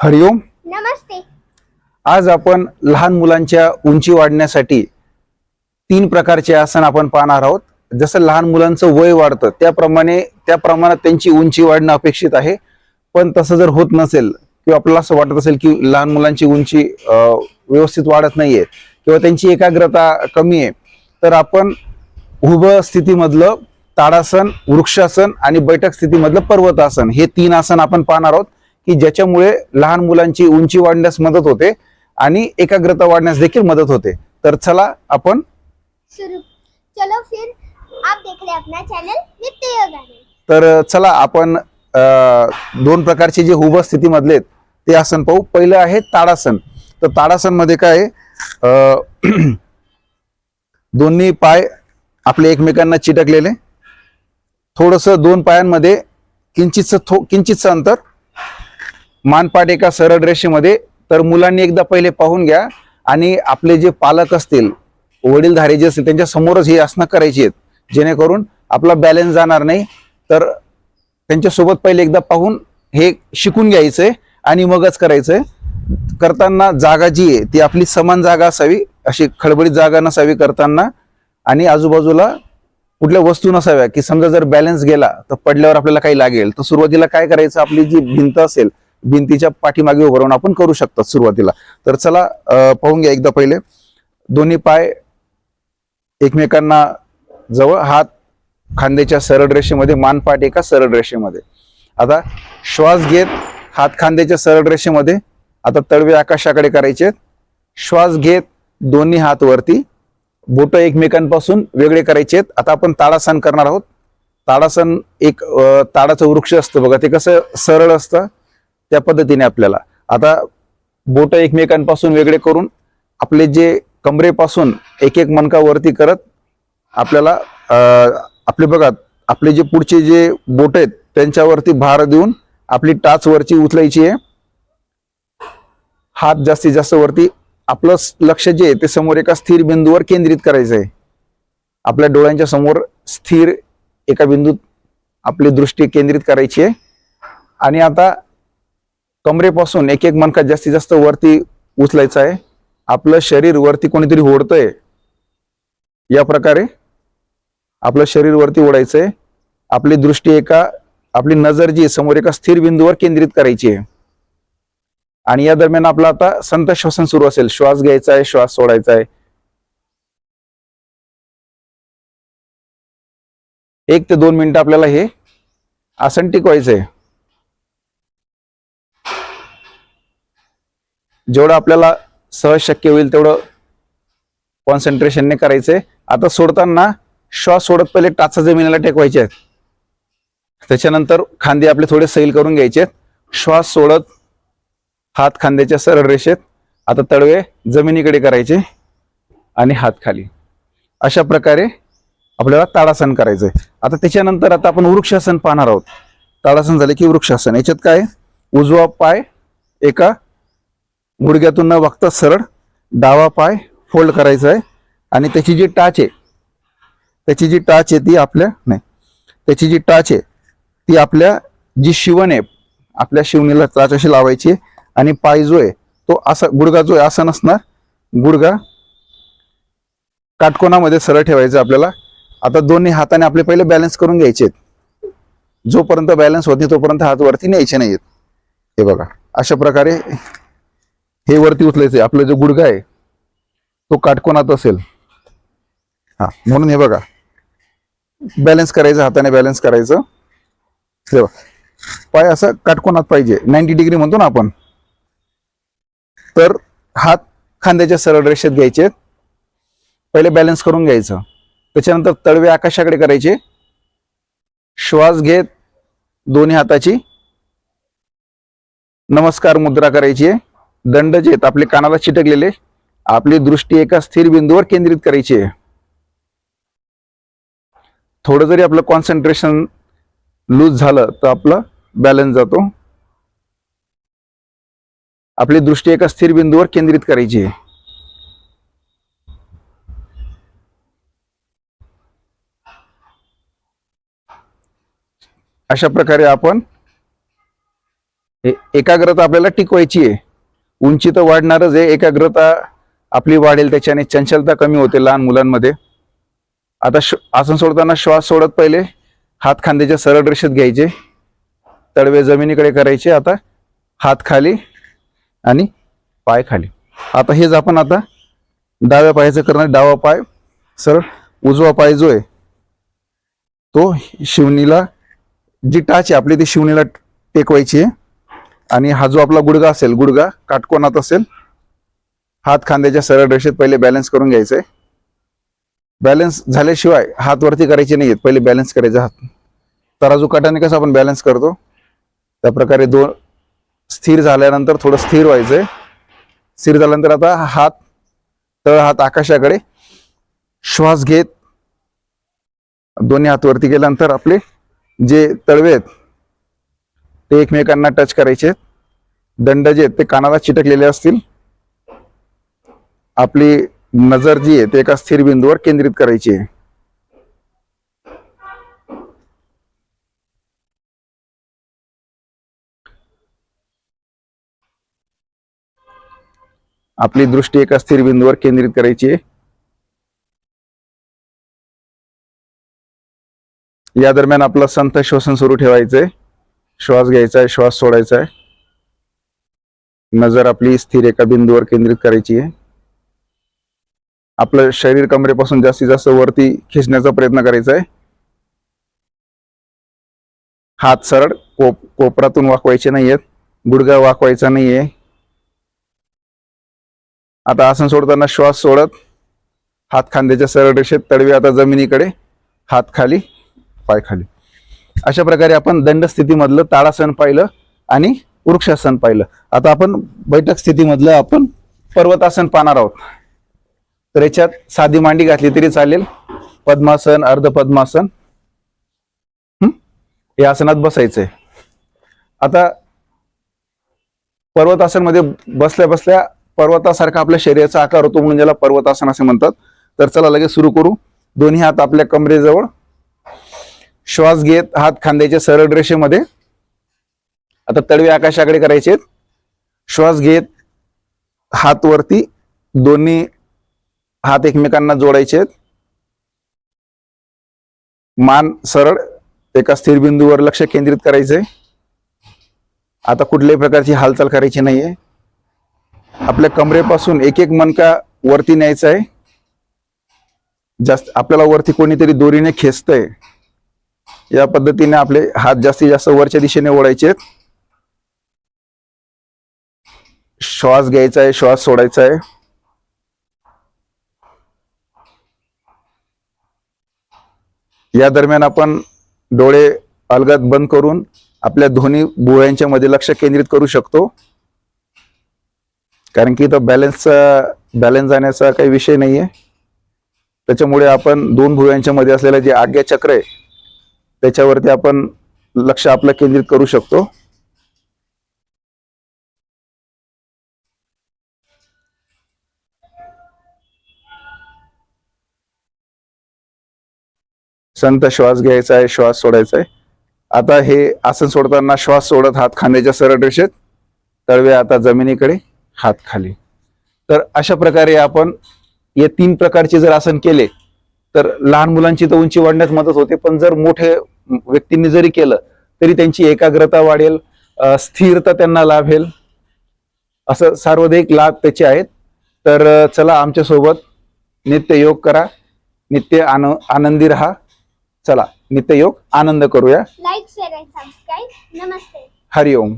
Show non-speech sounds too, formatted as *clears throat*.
हरिओम नमस्ते. आज आपण लहान मुलांच्या उंची वाढण्यासाठी तीन प्रकारचे आसन आपण पाहणार आहोत. जसं लहान मुलांचं वय वाढतं त्याप्रमाणे त्या प्रमाणात त्यांची उंची वाढणं अपेक्षित आहे. पण तसं जर होत नसेल किंवा आपल्याला असं वाटत असेल की लहान मुलांची उंची व्यवस्थित वाढत नाहीये किंवा त्यांची एकाग्रता कमी आहे तर आपण उभं स्थितीमधलं ताडासन वृक्षासन आणि बैठक स्थितीमधलं पर्वतासन हे तीन आसन आपण पाहणार आहोत. की ज्याच्यामुळे लहान मुलांची उंची वाढण्यास मदत होते आणि एकाग्रता वाढण्यास देखील मदत होते. तर चला आपण शुरू चलो फिर आप देख रहे अपना चैनल नित्य योगा में तर चला आपण अं, दोन प्रकारचे जे उभं स्थितीमधले आहेत ते आसन पाहू. पहिलं आहे ताडासन. तर ताडासनमध्ये काय आहे? अं, *clears throat* दोन्ही पाय आपले एकमेकांना चिटकलेले. थोडस दोन पायांमध्ये किंचितचं थो किंचितचं अंतर मानपाट एका सरळ रेषेमध्ये तर मुलांनी एकदा पहिले पाहून घ्या आणि आपले जे पालक असतील वडीलधारे जे असतील त्यांच्या समोरच ही आसनं करायची आहेत. जेणेकरून आपला बॅलन्स जाणार नाही. तर त्यांच्यासोबत पहिले एकदा पाहून हे शिकून घ्यायचं आहे आणि मगच करायचं आहे करताना जागा जी आहे ती आपली समान जागा असावी अशी खडबडीत जागा नसावी करताना. आणि आजूबाजूला कुठल्या वस्तू नसाव्या की समजा जर बॅलन्स गेला तर पडल्यावर आपल्याला काही लागेल. तर सुरुवातीला काय करायचं? आपली जी भिंत असेल भिंतीच्या पाठीमागे उभं राहून आपण करू शकतो सुरुवातीला. तर चला पाहून घ्या एकदा पहिले. दोन्ही पाय एकमेकांना जवळ हात खांद्याच्या सरळ रेषेमध्ये मानपाट एका सरळ रेषेमध्ये. आता श्वास घेत हात खांद्याच्या सरळ रेषेमध्ये आता तळवे आकाशाकडे करायचे श्वास घेत दोन्ही हात वरती बोट एकमेकांपासून वेगळे करायचे आहेत. आता आपण ताडासन करणार आहोत. ताडासन एक ताडाचं वृक्ष असतं बघा ते कसं सरळ असतं. त्या पद्धतीने आपल्याला. आता बोट एकमेकांपासून वेगळे करून आपले जे कमरेपासून एक एक मणका वरती करत आपल्याला आपले बघा आपले जे पुढचे जे बोट आहेत त्यांच्यावरती भार देऊन आपली टाच वरची उचलायची आहे. हात जास्तीत जास्त वरती आपलं लक्ष जे आहे ते समोर एका स्थिर बिंदूवर केंद्रित करायचं आहे. आपल्या डोळ्यांच्या समोर स्थिर एका बिंदूत आपली दृष्टी केंद्रित करायची आहे. आणि आता कमरेपासून एक एक मणका जास्तीत जास्त वरती उचलायचं आहे. आपलं शरीर वरती कोणीतरी ओढतंय. या प्रकारे आपलं शरीर वरती ओढायचंय. आपली दृष्टी एका आपली नजर जी समोर एका स्थिर बिंदूवर केंद्रित करायची आहे. आणि या दरम्यान आपला आता संत श्वसन सुरू असेल. श्वास घ्यायचा आहे श्वास सोडायचा आहे. एक ते दोन मिनिटं आपल्याला हे आसन टिकवायचंय जेवढं आपल्याला सहज शक्य होईल तेवढं कॉन्सन्ट्रेशनने करायचंय आता सोडताना श्वास सोडत पहिले टाचा जमिनीला टेकवायचे आहेत. त्याच्यानंतर खांदे आपले थोडे सैल करून घ्यायचे आहेत. श्वास सोडत हात खांद्याच्या सरळ रेषेत आता तळवे जमिनीकडे करायचे आणि हात खाली. अशा प्रकारे आपल्याला ताडासन करायचंय. आता त्याच्यानंतर आता आपण वृक्षासन पाहणार आहोत. ताडासन झाले की वृक्षासन. याच्यात काय? उजवा पाय एका गुडघ्यातून न बघता सरळ डावा पाय फोल्ड करायचा आहे. आणि त्याची जी टाच आहे त्याची जी टाच आहे ती आपल्या नाही त्याची जी टाच आहे ती आपल्या जी शिवण आहे आपल्या शिवणीला टाच अशी लावायची आहे. आणि पाय जो आहे तो असा गुडगा जो आहे असा नसणार. गुडगा काटकोनामध्ये सरळ ठेवायचा आपल्याला. आता दोन्ही हाताने आपले पहिले बॅलन्स करून घ्यायचे आहेत. जोपर्यंत बॅलन्स होत नाही तोपर्यंत हात वरती न्यायचे नाहीत हे बघा अशा प्रकारे हे वरती उचलायचे आपला जो गुडघा आहे तो काटकोनात असेल. हा म्हणून हे बघा. बॅलन्स करायचं हाताने बॅलन्स करायचं. हे पाय असं काटकोनात पाहिजे. नाईन्टी डिग्री म्हणतो ना आपण. तर हात खांद्याच्या सरळ रेषेत घ्यायचे. पहिले बॅलन्स करून घ्यायचं. त्याच्यानंतर तळवे आकाशाकडे करायचे. श्वास घेत दोन्ही हाताची. नमस्कार मुद्रा करायची आहे. दंड जे आहेत. आपले कानाला चिटकलेले. आपली दृष्टी एका स्थिर बिंदूवर केंद्रित करायची आहे. थोडं जरी आपलं कॉन्सन्ट्रेशन लूज झालं तर आपलं बॅलन्स जातो. आपली दृष्टी एका स्थिर बिंदूवर केंद्रित करायची आहे. अशा प्रकारे आपण हे एकाग्रता आपल्याला टिकवायची आहे. उंची तर वाढणारच आहे. एकाग्रता आपली वाढेल त्याच्याने चंचलता कमी होते लहान मुलांमध्ये. आता श आसन सोडताना श्वास सोडत पहिले हात खांद्याच्या सरळ रेषेत घ्यायचे. तडवे जमिनीकडे करायचे आता हात खाली आणि पाय खाली. आता हेच आपण आता डाव्या पायाचं करणार. डावा पाय सरळ उजवा पाय जो आहे तो शिवणीला जी टाच आहे आपली ती शिवणीला टेकवायची आहे. आणि हा जो आपला गुडगा असेल गुडगा काटकोनात असेल हात खांद्याच्या सरळ रेषेत पहिले बॅलन्स करून घ्यायचंय. बॅलन्स झाल्याशिवाय हात वरती करायचे नाहीयेत पहिले बॅलन्स करायचे हात. तराजू काटाने कसं आपण बॅलन्स करतो? त्या प्रकारे दोन स्थिर झाल्यानंतर थोडं स्थिर व्हायचंय. स्थिर झाल्यानंतर आता हात तळ हात आकाशाकडे श्वास घेत दोन्ही हात वरती गेल्यानंतर आपले जे तळवे आहेत ते एकमेकांना टच करायचे. दंड जे आहेत ते कानाला चिटकलेले असतील. आपली नजर जी आहे ते एका स्थिर बिंदूवर केंद्रित करायची आहे. आपली दृष्टी एका स्थिर बिंदूवर केंद्रित करायची आहे. या दरम्यान आपलं संथ श्वसन सुरू ठेवायचंय. श्वास घ्यायचा आहे श्वास सोडायचा आहे. नजर आपली स्थिर एका बिंदूवर केंद्रित करायची आहे. आपलं शरीर कमरेपासून जास्तीत जास्त वरती खेचण्याचा प्रयत्न करायचा आहे. हात सरळ कोप कोपरातून वाकवायचे नाहीयेत. गुडघा वाकवायचा नाहीये. आता आसन सोडताना श्वास सोडत हात खांद्याच्या सरळ रेषेत तडवे आता जमिनीकडे हात खाली पाय खाली. अशा प्रकारे आपण दंड स्थितीमधलं ताडासन पाहिलं आणि वृक्षासन पाहिलं. आता आपण बैठक स्थितीमधलं आपण पर्वतासन पाहणार आहोत. तर याच्यात साधी मांडी घातली तरी चालेल. पद्मासन अर्ध पद्मासन या आसनात बसायचंय. आता पर्वतासनमध्ये बसल्या बसल्या पर्वतासारखा आपल्या शरीराचा आकार होतो म्हणून ज्याला पर्वतासन असे म्हणतात. तर चला लगेच सुरू करू. दोन्ही हात आपल्या कमरेजवळ. श्वास घेत हात खांद्याच्या सरळ रेषेमध्ये. आता तळवे आकाशाकडे करायचे श्वास घेत हात वरती दोन्ही हात एकमेकांना जोडायचे मान सरळ एका स्थिर बिंदूवर लक्ष केंद्रित करायचंय. आता कुठल्याही प्रकारची हालचाल करायची नाहीये. आपल्या कमरेपासून एक एक मनका वरती न्यायचा आहे जास्त आपल्याला वरती कोणीतरी दोरीने खेचतंय. या पद्धतीने आपले हात जास्तीत जास्त वरच्या दिशेने ओढायचे. श्वास घ्यायचा आहे श्वास सोडायचा आहे. या दरम्यान आपण डोळे अलगद बंद करून आपल्या दोन्ही भुवयांच्या मध्ये लक्ष केंद्रित करू शकतो. कारण की इथं बॅलन्सचा बॅलन्स जाण्याचा काही विषय नाहीये. त्याच्यामुळे आपण दोन भुवयांच्या मध्ये असलेलं जे आज्ञा चक्र आहे त्याच्यावरती आपण लक्ष आपलं केंद्रित करू शकतो. संत श्वास घ्यायचा आहे श्वास सोडायचा आहे. आता हे आसन सोडताना श्वास सोडत हात खांद्याच्या सरळ रेषेत तळवे आता जमिनीकडे हात खाली. तर अशा प्रकारे आपण या तीन प्रकारचे जर आसन केले तर लहान मुलांची तर उंची वाढण्यास मदत होते पण जर मोठे व्यक्तींनी जरी केलं तरी त्यांची एकाग्रता वाढेल स्थिरता त्यांना लाभेल. असं सर्वाधिक लाभ त्याचे आहेत. तर चला आमच्यासोबत नित्य योग करा नित्य आन आनंदी राहा. चला नित्य योग आनंद करूया. लाईक शेअर नमस्ते. हरिओम.